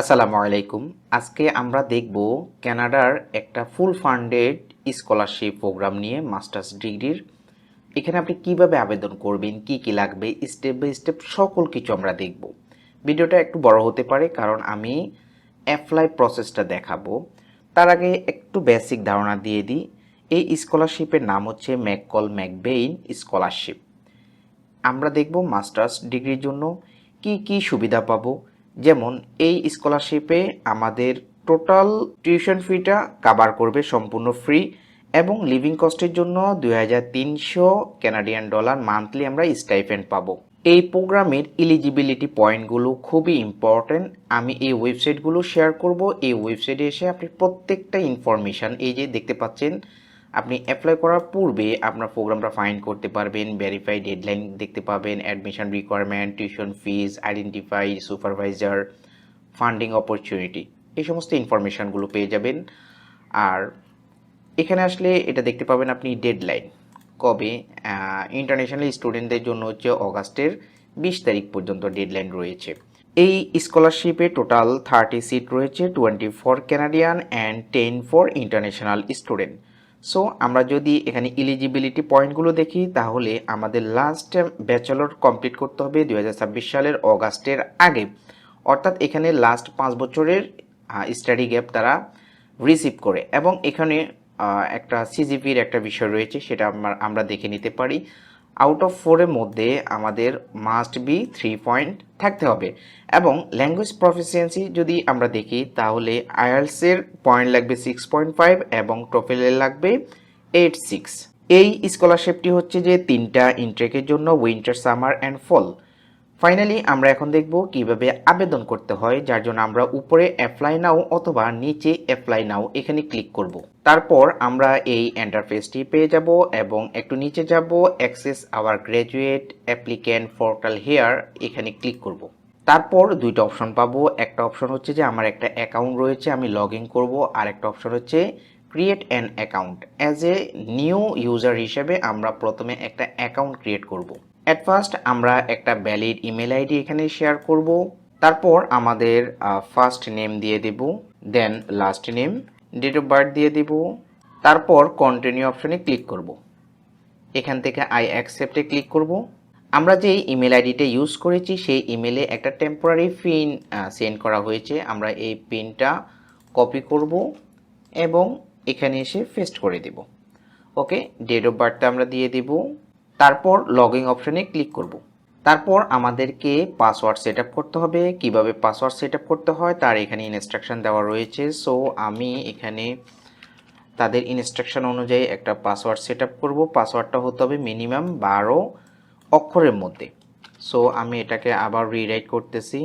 আসসালামু আলাইকুম। আজকে আমরা দেখব কানাডার একটা ফুল ফান্ডেড স্কলারশিপ প্রোগ্রাম নিয়ে মাস্টার্স ডিগ্রির। এখানে আপনি কীভাবে আবেদন করবেন, কি কি লাগবে, স্টেপ বাই স্টেপ সকল কিছু আমরা দেখব। ভিডিওটা একটু বড় হতে পারে কারণ আমি অ্যাপ্লাই প্রসেসটা দেখাবো। তার আগে একটু বেসিক ধারণা দিয়ে দিই। এই স্কলারশিপের নাম হচ্ছে ম্যাককল ম্যাকবেইন স্কলারশিপ। আমরা দেখব মাস্টার্স ডিগ্রির জন্য কি কি সুবিধা পাবো যেমন, এই স্কলারশিপে আমাদের টোটাল টিউশন ফিটা কাভার করবে সম্পূর্ণ ফ্রি এবং লিভিং কস্টের জন্য দুই হাজার তিনশো ক্যানাডিয়ান ডলার মান্থলি আমরা স্টাইপেন্ড পাবো। এই প্রোগ্রামের এলিজিবিলিটি পয়েন্টগুলো খুবই ইম্পর্ট্যান্ট আমি এই ওয়েবসাইটগুলো শেয়ার করব। এই ওয়েবসাইটে এসে আপনি প্রত্যেকটা ইনফরমেশান এই যে দেখতে পাচ্ছেন আপনি অ্যাপ্লাই করার পূর্বে আপনার প্রোগ্রামটা ফাইন্ড করতে পারবেন ভেরিফাই ডেডলাইন দেখতে পাবেন admission requirement tuition fee identify supervisor funding opportunity এই সমস্ত ইনফরমেশানগুলো পেয়ে যাবেন। আর এখানে আসলে এটা দেখতে পাবেন আপনি ডেডলাইন কবে? ইন্টারন্যাশনাল স্টুডেন্টদের জন্য হচ্ছে অগাস্টের বিশ তারিখ পর্যন্ত ডেডলাইন রয়েছে। এই স্কলারশিপে টোটাল থার্টি সিট রয়েছে twenty for Canadian and ten for international student so আমরা যদি এখানে ইলিজিবিলিটি পয়েন্টগুলো দেখি, তাহলে আমাদের লাস্ট ব্যাচেলর কমপ্লিট করতে হবে দু হাজার ছাব্বিশ সালের অগাস্টের আগে। অর্থাৎ এখানে লাস্ট পাঁচ বছরের স্টাডি গ্যাপ তারা রিসিভ করে। এবং এখানে একটা সিজিপির একটা বিষয় রয়েছে, সেটা আমরা আমরা দেখে নিতে পারি। আউট অফ ফোরের মধ্যে আমাদের মাস্ট বি থ্রি পয়েন্ট থাকতে হবে। এবং ল্যাঙ্গুয়েজ প্রফিসিয়েন্সি যদি আমরা দেখি, তাহলে আয়ালসের পয়েন্ট লাগবে সিক্স পয়েন্ট ফাইভ এবং টোফেলের লাগবে এইট সিক্স এই স্কলারশিপটি হচ্ছে যে তিনটা ইন্ট্রেকের জন্য winter summer and fall finally আমরা এখন দেখব কীভাবে আবেদন করতে হয়, যার জন্য আমরা উপরে অ্যাপ্লাই নাও অথবা নিচে অ্যাপ্লাই নাও এখানে ক্লিক করব। তারপর আমরা এই এন্টারফেসটি পেয়ে যাব এবং একটু নিচে যাব access our graduate applicant portal here এখানে ক্লিক করব। তারপর দুইটা অপশন পাবো, একটা অপশন হচ্ছে যে আমার একটা অ্যাকাউন্ট রয়েছে, আমি লগ ইন করব, আর একটা অপশন হচ্ছে create an account as a new user হিসেবে আমরা প্রথমে একটা অ্যাকাউন্ট ক্রিয়েট করব। অ্যাট ফার্স্ট আমরা একটা ভ্যালিড ইমেল আইডি এখানে শেয়ার করব। তারপর আমাদের ফার্স্ট নেম দিয়ে দেব then last name date of birth দিয়ে দেব, তারপর কন্টিনিউ অপশনে ক্লিক করব। এখান থেকে আই অ্যাকসেপ্টে ক্লিক করব। আমরা যে ইমেল আইডিটা ইউজ করেছি, সেই ইমেলে একটা টেম্পোরারি পিন সেন্ড করা হয়েছে। আমরা এই পিনটা কপি করব এবং এখানে এসে পেস্ট করে দেব। ওকে ডেট অফ বার্থটা আমরা দিয়ে দেব। তারপর লগইন অপশনে ক্লিক করব। তারপর আমাদেরকে পাসওয়ার্ড সেট করতে হবে। কীভাবে পাসওয়ার্ড সেট করতে হয়? তার এখানে ইনস্ট্রাকশন দেওয়া রয়েছে। সো আমি এখানে তাদের ইনস্ট্রাকশন অনুযায়ী একটা পাসওয়ার্ড সেট আপ করব। পাসওয়ার্ডটা হতে হবে মিনিমাম বারো অক্ষরের মধ্যে। সো আমি এটাকে আবার রিরাইট করতেছি।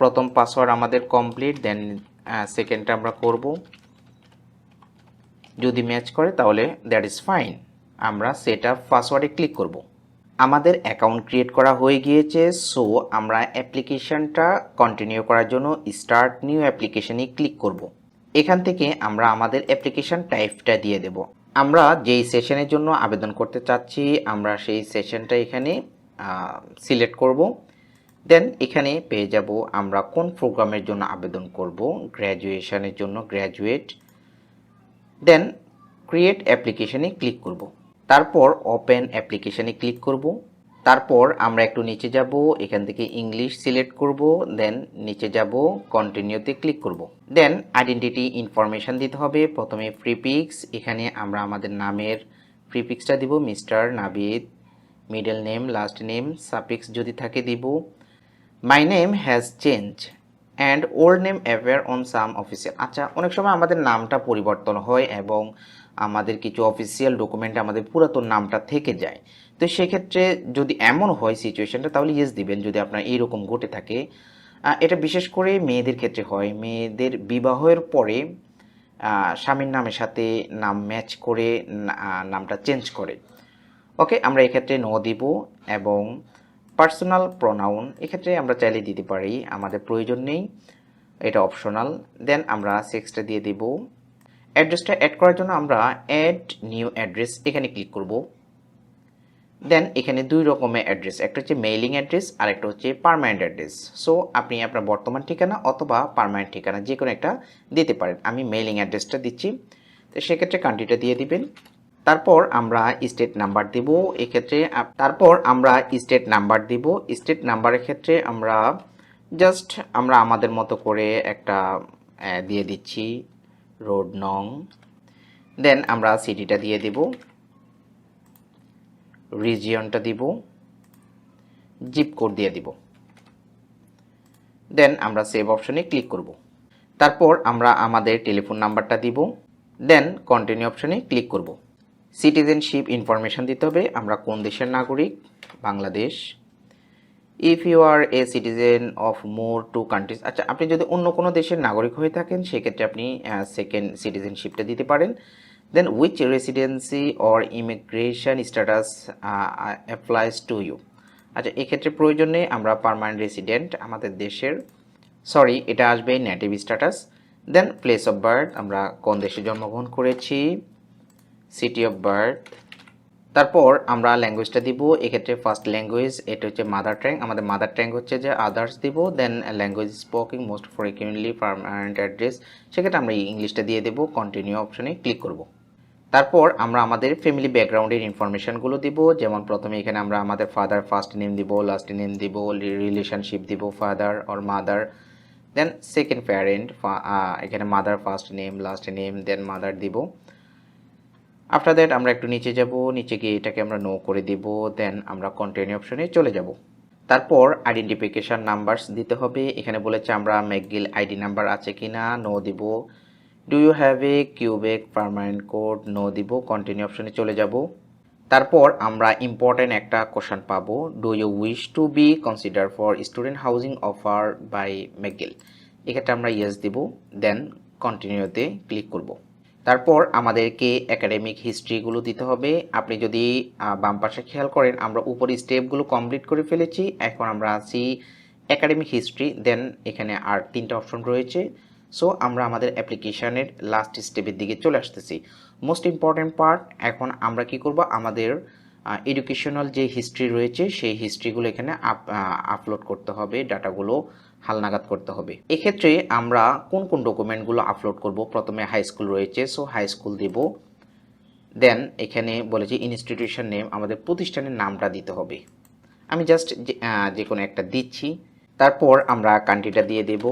প্রথম পাসওয়ার্ড আমাদের কমপ্লিট দেন সেকেন্ডটা আমরা করব। যদি ম্যাচ করে, তাহলে দ্যাট ইজ ফাইন আমরা সেট আপ পাসওয়ার্ডে ক্লিক করব। আমাদের অ্যাকাউন্ট ক্রিয়েট করা হয়ে গিয়েছে সো আমরা অ্যাপ্লিকেশনটা কন্টিনিউ করার জন্য স্টার্ট নিউ অ্যাপ্লিকেশনে ক্লিক করব। এখান থেকে আমরা আমাদের অ্যাপ্লিকেশন টাইপটা দিয়ে দেব। আমরা যেই সেশনের জন্য আবেদন করতে চাচ্ছি, আমরা সেই সেশনটা এখানে সিলেক্ট করব। দেন এখানে পেয়ে যাব, আমরা কোন প্রোগ্রামের জন্য আবেদন করব গ্র্যাজুয়েশনের জন্য গ্র্যাজুয়েট দেন ক্রিয়েট অ্যাপ্লিকেশানে ক্লিক করব। তারপর ওপেন অ্যাপ্লিকেশানে ক্লিক করব। তারপর আমরা একটু নিচে যাব, এখান থেকে ইংলিশ সিলেক্ট করব দেন নিচে যাব কন্টিনিউতে ক্লিক করব। দেন আইডেন্টিটি ইনফরমেশন দিতে হবে, প্রথমে প্রিপিক্স এখানে আমরা আমাদের নামের প্রিপিক্সটা দিব mister Nabid middle name last name suffix যদি থাকে দিব। My name has change and old name aware on some official আচ্ছা অনেক সময় আমাদের নামটা পরিবর্তন হয় এবং আমাদের কিছু অফিসিয়াল ডকুমেন্টে আমাদের পুরাতন নামটা থেকে যায়। তো সেক্ষেত্রে যদি এমন হয় সিচুয়েশনটা তাহলে ইয়েস দিবেন যদি আপনার এইরকম ঘটে থাকে। এটা বিশেষ করে মেয়েদের ক্ষেত্রে হয়। মেয়েদের বিবাহের পরে স্বামীর নামের সাথে নাম ম্যাচ করে নামটা চেঞ্জ করে। ওকে আমরা এক্ষেত্রে ন দিব এবং পার্সোনাল প্রোনাউন এক্ষেত্রে আমরা চাইলে দিতে পারি, আমাদের প্রয়োজন নেই, এটা অপশনাল দেন আমরা সেক্সটা দিয়ে দেব। অ্যাড্রেসটা অ্যাড করার জন্য আমরা অ্যাড নিউ অ্যাড্রেস এখানে ক্লিক করব। দেন এখানে দুই রকমের অ্যাড্রেস একটা হচ্ছে মেইলিং অ্যাড্রেস আর একটা হচ্ছে পারমানেন্ট অ্যাড্রেস সো আপনি আপনার বর্তমান ঠিকানা অথবা পারমানেন্ট ঠিকানা যে কোনো একটা দিতে পারেন। আমি মেইলিং অ্যাড্রেসটা দিচ্ছি। তো সেক্ষেত্রে কান্ট্রিটা দিয়ে দিবেন। তারপর আমরা স্টেট নাম্বার দিব, এক্ষেত্রে তারপর আমরা স্টেট নাম্বার দিব। স্টেট নাম্বারের ক্ষেত্রে আমরা জাস্ট আমরা আমাদের মতো করে একটা দিয়ে দিচ্ছি রোড নং দেন আমরা সিটিটা দিয়ে দিব রিজিয়নটা দিব জিপ কোড দিয়ে দিব। দেন আমরা সেভ অপশনে ক্লিক করব। তারপর আমরা আমাদের টেলিফোন নাম্বারটা দিব দেন কন্টিনিউ অপশনে ক্লিক করব। সিটিজেনশিপ ইনফরমেশন দিতে হবে। আমরা কোন দেশের নাগরিক? Bangladesh. If you are a citizen of more two countries আচ্ছা আপনি যদি অন্য কোনো দেশের নাগরিক হয়ে থাকেন, সেক্ষেত্রে আপনি সেকেন্ড সিটিজেনশিপটা দিতে পারেন। Then which residency or immigration status applies to you আচ্ছা এক্ষেত্রে প্রয়োজনে আমরা পারমানেন্ট রেসিডেন্ট আমাদের দেশের সরি এটা আসবে native status then place of birth আমরা কোন দেশে জন্মগ্রহণ করেছি? সিটি অফ বার্থ তারপর আমরা ল্যাঙ্গুয়েজটা দিব, এক্ষেত্রে ফার্স্ট ল্যাঙ্গুয়েজ এটা হচ্ছে মাদার ট্যাং আমাদের মাদার ট্যাং হচ্ছে যে আদার্স দিব then language spoking most frequently permanent address সেক্ষেত্রে আমরা ইংলিশটা দিয়ে দেবো কন্টিনিউ অপশনে ক্লিক করব। তারপর আমরা আমাদের ফ্যামিলি ব্যাকগ্রাউন্ডের ইনফরমেশনগুলো দিব, যেমন প্রথমে এখানে আমরা আমাদের ফাদার ফার্স্ট নেম দিব লাস্ট নেম দিব রিলেশনশিপ দিব father or mother then second parent এখানে mother first name last name then mother দিব। আফটার দ্যাট আমরা একটু নিচে যাব, নিচে গিয়ে এটাকে আমরা নো করে দিব দেন আমরা কন্টিনিউ অপশনে চলে যাব। তারপর আইডেন্টিফিকেশন নাম্বারস দিতে হবে, এখানে বলেছে আমরা ম্যাকগিল আইডি নাম্বার আছে কি না নো দিব। Do you have a Quebec permanent code no দিব কন্টিনিউ অপশনে চলে যাব। তারপর আমরা ইম্পর্টেন্ট একটা কোশ্চেন পাবো do you wish to be consider for student housing offer by McGill? এক্ষেত্রে আমরা ইয়েস দিব দেন কন্টিনিউতে ক্লিক করব। তারপর আমাদেরকে একাডেমিক হিস্ট্রিগুলো দিতে হবে। আপনি যদি বাম পাশে খেয়াল করেন, আমরা উপরে স্টেপগুলো কমপ্লিট করে ফেলেছি। এখন আমরা আছি একাডেমিক হিস্ট্রি দেন এখানে আর তিনটা অপশন রয়েছে। সো আমরা আমাদের অ্যাপ্লিকেশনের লাস্ট স্টেপের দিকে চলে আসতেছি। মোস্ট ইম্পর্ট্যান্ট পার্ট এখন আমরা কি করব? আমাদের এডুকেশনাল যে হিস্ট্রি রয়েছে, সেই হিস্ট্রিগুলো এখানে আপলোড করতে হবে। ডাটাগুলো হালনাগাদ করতে হবে। এক্ষেত্রে আমরা কোন কোন ডকুমেন্টগুলো আপলোড করব? প্রথমে হাই স্কুল রয়েছে সো হাই স্কুল দিব। দেন এখানে বলেছি ইনস্টিটিউশন নেম আমাদের প্রতিষ্ঠানের নামটা দিতে হবে। আমি জাস্ট যে কোনো একটা দিচ্ছি। তারপর আমরা কান্ট্রিটা দিয়ে দেব।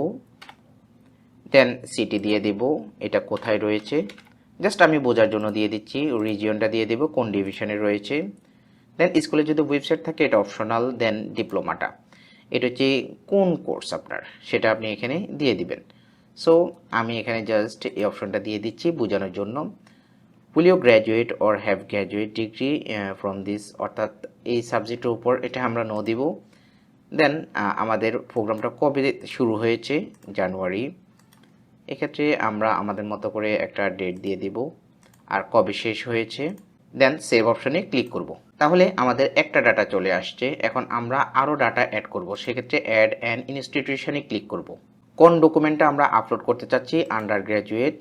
দেন সিটি দিয়ে দেব, এটা কোথায় রয়েছে? জাস্ট আমি বোঝার জন্য দিয়ে দিচ্ছি রিজিয়নটা দিয়ে দেব, কোন ডিভিশনে রয়েছে। দেন স্কুলে যদি ওয়েবসাইট থাকে, এটা অপশনাল দেন ডিপ্লোমাটা এটা হচ্ছে কোন কোর্স আপনার? সেটা আপনি এখানে দিয়ে দিবেন। সো আমি এখানে জাস্ট এই অপশনটা দিয়ে দিচ্ছি বোঝানোর জন্য। Will you graduate or have graduate degree from this অর্থাৎ এই সাবজেক্টের উপর এটা আমরা নো দিব। দেন আমাদের প্রোগ্রামটা কবে শুরু হয়েছে? জানুয়ারি। এক্ষেত্রে আমরা আমাদের মতো করে একটা ডেট দিয়ে দিব। আর কবে শেষ হয়েছে? দেন সেভ অপশানে ক্লিক করব। তাহলে আমাদের একটা ডাটা চলে আসছে। এখন আমরা আরও ডাটা অ্যাড করব। সেক্ষেত্রে অ্যাড অ্যান্ড ইনস্টিটিউশনে ক্লিক করব। কোন ডকুমেন্টটা আমরা আপলোড করতে চাচ্ছি? আন্ডার গ্র্যাজুয়েট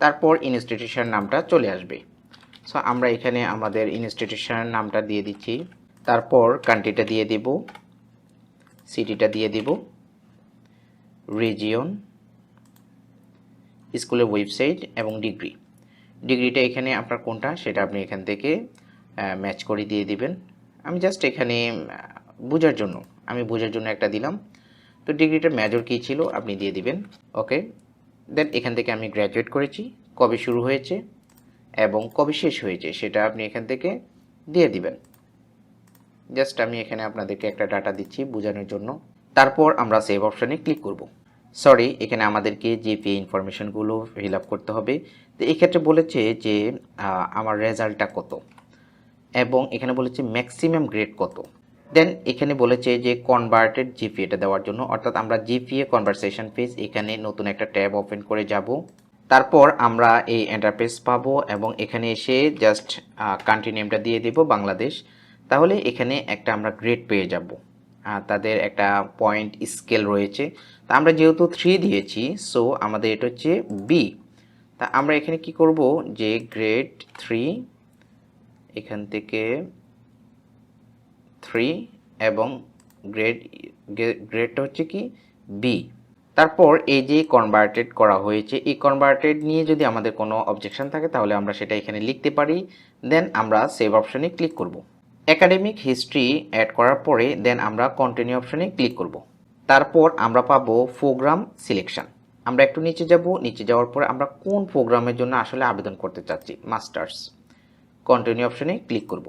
তারপর ইনস্টিটিউশন নামটা চলে আসবে। সো আমরা এখানে আমাদের ইনস্টিটিউশনের নামটা দিয়ে দিচ্ছি। তারপর কান্ট্রিটা দিয়ে দিব। সিটিটা দিয়ে দিব। রিজিয়ন স্কুলের ওয়েবসাইট এবং ডিগ্রি ডিগ্রিটা এখানে আপনার কোনটা? সেটা আপনি এখান থেকে ম্যাচ করে দিয়ে দিবেন। আমি জাস্ট এখানে বোঝার জন্য, আমি বোঝার জন্য একটা দিলাম। তো ডিগ্রিটার মেজর কী ছিল, আপনি দিয়ে দিবেন। ওকে দেন এখান থেকে আমি গ্র্যাজুয়েট করেছি। কবে শুরু হয়েছে এবং কবে শেষ হয়েছে, সেটা আপনি এখান থেকে দিয়ে দিবেন। জাস্ট আমি এখানে আপনাদেরকে একটা ডাটা দিচ্ছি বোঝানোর জন্য। তারপর আমরা সেভ অপশানে ক্লিক করব। সরি এখানে আমাদেরকে জিপিএ ইনফরমেশনগুলো ফিল আপ করতে হবে। তো এক্ষেত্রে বলেছে যে আমার রেজাল্টটা কত? এবং এখানে বলেছে ম্যাক্সিমাম গ্রেড কত। দেন এখানে বলেছে যে কনভার্টেড জিপিএটা দেওয়ার জন্য, অর্থাৎ আমরা জিপিএ কনভারসেশন পেজ এখানে নতুন একটা ট্যাব ওপেন করে যাব। তারপর আমরা এই এন্টারপ্রেস পাবো এবং এখানে এসে জাস্ট কান্ট্রি নেমটা দিয়ে দেব বাংলাদেশ। তাহলে এখানে একটা আমরা গ্রেড পেয়ে যাব। তাদের একটা পয়েন্ট স্কেল রয়েছে। তা আমরা যেহেতু থ্রি দিয়েছি সো আমাদের এটা হচ্ছে বি তা আমরা এখানে কি করব? যে গ্রেড থ্রি এখান থেকে থ্রি এবং গ্রেড গ্রেডটা হচ্ছে কি? বি তারপর এই যে কনভার্টেড করা হয়েছে, এই কনভার্টেড নিয়ে যদি আমাদের কোনো অবজেকশন থাকে, তাহলে আমরা সেটা এখানে লিখতে পারি। দেন আমরা সেভ অপশনে ক্লিক করব। একাডেমিক হিস্ট্রি অ্যাড করার পরে দেন আমরা কন্টিনিউ অপশনে ক্লিক করব। তারপর আমরা পাব প্রোগ্রাম সিলেকশন আমরা একটু নিচে যাব। নিচে যাওয়ার পরে আমরা কোন প্রোগ্রামের জন্য আসলে আবেদন করতে চাচ্ছি? মাস্টার্স কন্টিনিউ অপশনে ক্লিক করব।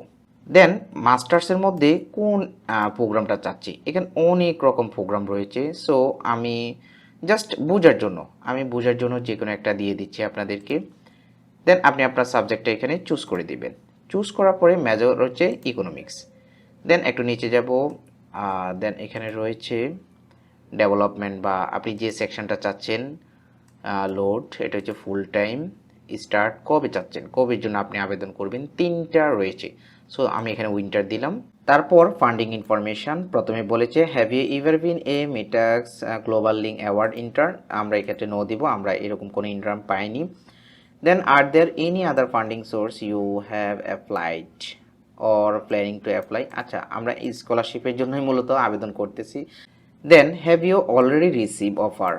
দেন মাস্টার্সের মধ্যে কোন প্রোগ্রামটা চাচ্ছি? এখানে অনেক রকম প্রোগ্রাম রয়েছে। সো আমি জাস্ট বোঝার জন্য, আমি বোঝার জন্য যে কোনো একটা দিয়ে দিচ্ছি আপনাদেরকে। দেন আপনি আপনার সাবজেক্টটা এখানে চুজ করে দিবেন। চুজ করার পরে মেজর হচ্ছে ইকোনমিক্স দেন একটু নিচে যাব। দেন এখানে রয়েছে ডেভেলপমেন্ট বা আপনি যে সেকশনটা চাচ্ছেন লোড এটা হচ্ছে ফুল টাইম স্টার্ট কবে চাচ্ছেন? কবের জন্য আপনি আবেদন করবেন? তিনটা রয়েছে। সো আমি এখানে উইন্টার দিলাম। তারপর ফান্ডিং ইনফরমেশন প্রথমে বলেছে have you ever been a Mitacs global link award intern আমরা এক্ষেত্রে নো দিব, আমরা এরকম কোনো ইন্টার্ন পাইনি। Then are there any other funding source you have applied or planning to apply আচ্ছা আমরা স্কলারশিপের জন্যই মূলত আবেদন করতেছি। Then have you already receive offer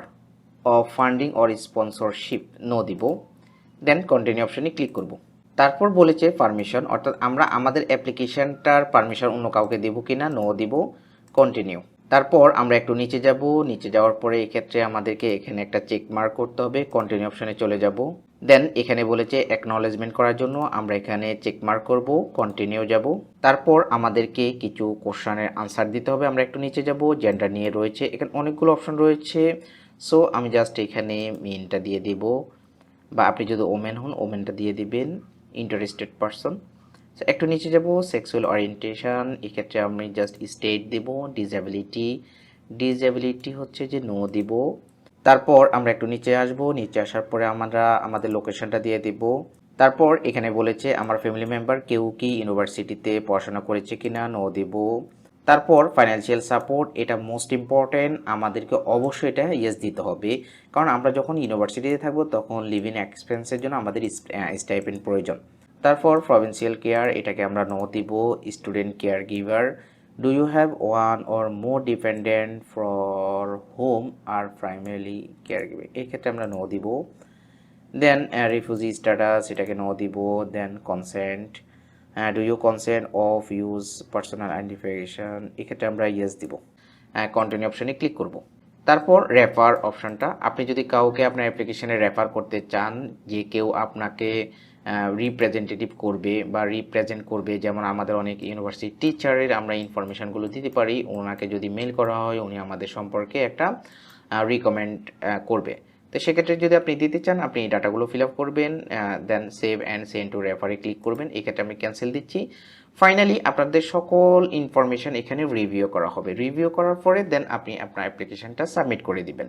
of funding or sponsorship no দিব। দেন কন্টিনিউ অপশনে ক্লিক করব। তারপর বলেছে পারমিশন অর্থাৎ আমরা আমাদের অ্যাপ্লিকেশনটার পারমিশন অন্য কাউকে দেবো কি না নো দিব কন্টিনিউ তারপর আমরা একটু নিচে যাব, নিচে যাওয়ার পরে এক্ষেত্রে আমাদেরকে এখানে একটা চেক মার্ক করতে হবে কন্টিনিউ অপশনে চলে যাব। দেন এখানে বলেছে অ্যাকনলেজমেন্ট করার জন্য আমরা এখানে চেক মার্ক করব কন্টিনিউ যাব। তারপর আমাদেরকে কিছু কোশ্চানের আনসার দিতে হবে, আমরা একটু নিচে যাব জেন্ডার নিয়ে রয়েছে, এখানে অনেকগুলো অপশন রয়েছে। সো আমি জাস্ট এখানে মেনটা দিয়ে দিব। বা আপনি যদি ওমেন হন ওমেনটা দিয়ে দিবেন ইন্টারেস্টেড পারসন একটু নিচে যাব সেক্সুয়াল ওরিয়েন্টেশন এক্ষেত্রে আমি জাস্ট স্টেট দিব ডিসএবিলিটি ডিসএবিলিটি হচ্ছে যে নো দিব। তারপর আমরা একটু নিচে আসব, নিচে আসার পরে আমরা আমাদের লোকেশনটা দিয়ে দিব। তারপর এখানে বলেছে, আমার ফ্যামিলি মেম্বার কেউ কি ইউনিভার্সিটিতে পড়াশোনা করেছে কিনা? নো দিব। তারপর ফাইন্যান্সিয়াল সাপোর্ট এটা মোস্ট ইম্পর্টেন্ট আমাদেরকে অবশ্যই এটা ইয়েস দিতে হবে। কারণ আমরা যখন ইউনিভার্সিটিতে থাকব, তখন লিভিং এক্সপেন্সের জন্য আমাদের স্টাইপেন্ড প্রয়োজন। তারপর প্রভিন্সিয়াল কেয়ার এটাকে আমরা নো দিব student caregiver do you have one or more dependent for home or primary caregiver এক্ষেত্রে আমরা নো দিব। দেন রিফিউজি স্ট্যাটাস এটাকে নো দিব। Then consent do you consent of use personal identification এক্ষেত্রে আমরা ইয়েস দিব। কন্টিনিউ অপশানে ক্লিক করব। তারপর রেফার অপশানটা আপনি যদি কাউকে আপনার অ্যাপ্লিকেশনে রেফার করতে চান, যে কেউ আপনাকে রিপ্রেজেন্টেটিভ করবে বা রিপ্রেজেন্ট করবে, যেমন আমাদের অনেক ইউনিভার্সিটি টিচারের আমরা ইনফরমেশনগুলো দিতে পারি, ওনাকে যদি মেল করা হয়, উনি আমাদের সম্পর্কে একটা রিকমেন্ড করবে। তো সেক্ষেত্রে যদি আপনি দিতে চান, আপনি এই ডাটাগুলো ফিল আপ করবেন then save and send to রেফারে click করবেন। এক্ষেত্রে আমি ক্যান্সেল দিচ্ছি। ফাইনালি আপনাদের সকল ইনফরমেশান এখানে রিভিউ করা হবে। রিভিউ করার পরে দেন আপনি আপনার অ্যাপ্লিকেশানটা সাবমিট করে দিবেন।